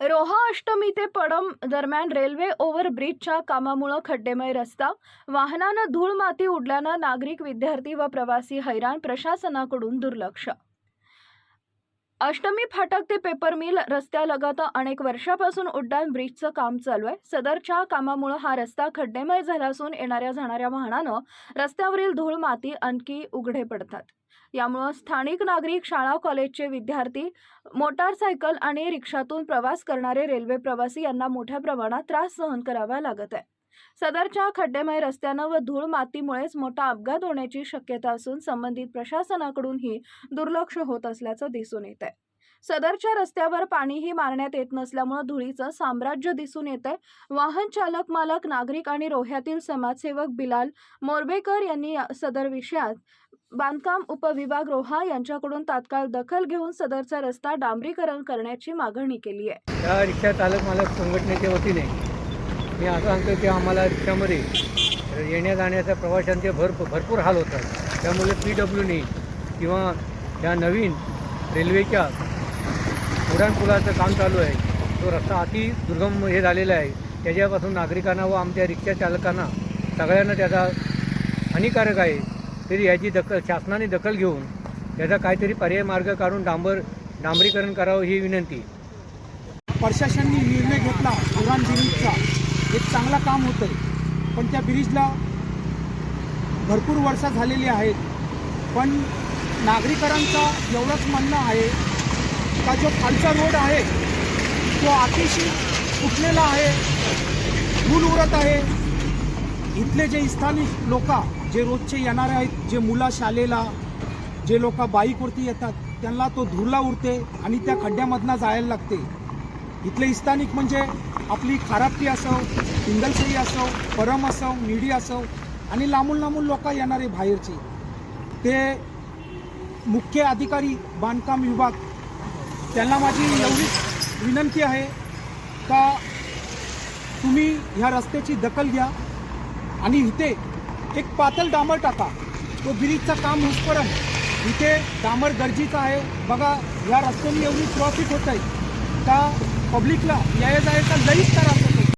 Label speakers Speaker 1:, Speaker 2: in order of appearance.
Speaker 1: रोहा अष्टमी ते पडम दरम्यान रेल्वे ओव्हरब्रिजच्या कामामुळं खड्डेमय रस्ता वाहनानं धूळ माती उडल्यानं नागरिक विद्यार्थी व प्रवासी हैराण प्रशासनाकडून दुर्लक्ष. अष्टमी फाटक ते पेपर मिल रस्त्यालगत अनेक वर्षापासून उड्डाण ब्रिजचं काम चालू आहे. सदरच्या कामामुळे हा रस्ता खड्डेमय झाला असून येणाऱ्या जाणाऱ्या वाहनानं रस्त्यावरील धूळ माती आणखी उघडे पडतात. यामुळं स्थानिक नागरिक शाळा कॉलेजचे विद्यार्थी मोटारसायकल आणि रिक्षातून प्रवास करणारे रेल्वे प्रवासी यांना मोठ्या प्रमाणात त्रास सहन करावा लागत आहे. सदरच्या खड्डेमय रस्त्यानं व धूळ मातीमुळेच मोठा अपघात होण्याची शक्यता असून संबंधित प्रशासनाकडूनही दुर्लक्ष होत असल्याचं दिसून येत आहे सदरच्या रस्त्यावर पाणीही मारण्यात येत नसल्यामुळे धुळीचं साम्राज्य दिसून येत आहे वाहन चालक मालक नागरिक आणि रोह्यातील समाजसेवक बिलाल मोरबेकर यांनी सदर विषयात बांधकाम उपविभाग रोहा यांच्याकडून तात्काळ दखल घेऊन सदरचा रस्ता डांबरीकरण करण्याची मागणी केली आहे.
Speaker 2: या रिक्षा चालक मालक संघटनेच्या वतीने मी असं सांगतो की आम्हाला रिक्षामध्ये येण्या जाण्याच्या प्रवाशांचे भर भरपूर हाल होतात. त्यामुळे पी डब्ल्यूने किंवा या नवीन रेल्वेच्या उड्डाणपुलाचं काम चालू आहे तो रस्ता अति दुर्गम हे झालेला आहे. त्याच्यापासून नागरिकांना व आमच्या रिक्षा चालकांना सगळ्यांना त्याचा हानिकारक आहे. तरी याची दखल शासनाने दखल घेऊन याचा काहीतरी पर्याय मार्ग काढून डांबर डांबरीकरण करावं ही विनंती.
Speaker 3: प्रशासनाने निर्णय घेतला उडान ब्रिजचा. एक चांगला काम होतं आहे पण त्या ब्रिजला भरपूर वर्ष झालेली आहेत. पण नागरिकांचा एवढंच म्हणणं आहे का जो खालचा रोड आहे तो अतिशय फुटलेला आहे धूल उडत आहे. इथले जे स्थानिक लोक जे रोजचे येणारे आहेत जे मुलं शाळेला जे लोक बाईकवरती येतात त्यांना तो धुरला उरते आणि त्या खड्ड्यामधनं जायला लागते. इथले स्थानिक म्हणजे आपली खारापटी असो पिंगलसई असो परम असो निडी असो आणि लांबून लांबून लोक येणारे बाहेरचे. ते मुख्य अधिकारी बांधकाम विभाग त्यांना माझी एवढीच विनंती आहे का तुम्ही ह्या रस्त्याची दखल घ्या. आणि इथे एक पातळ डांबर टाका. तो ब्रिजचं काम होईपर्यंत इथे डांबर गरजेचं आहे. बघा या रस्त्याने एवढी ट्रॉफिक होत आहे. का पब्लिकला यायला जायचा लईच त्रास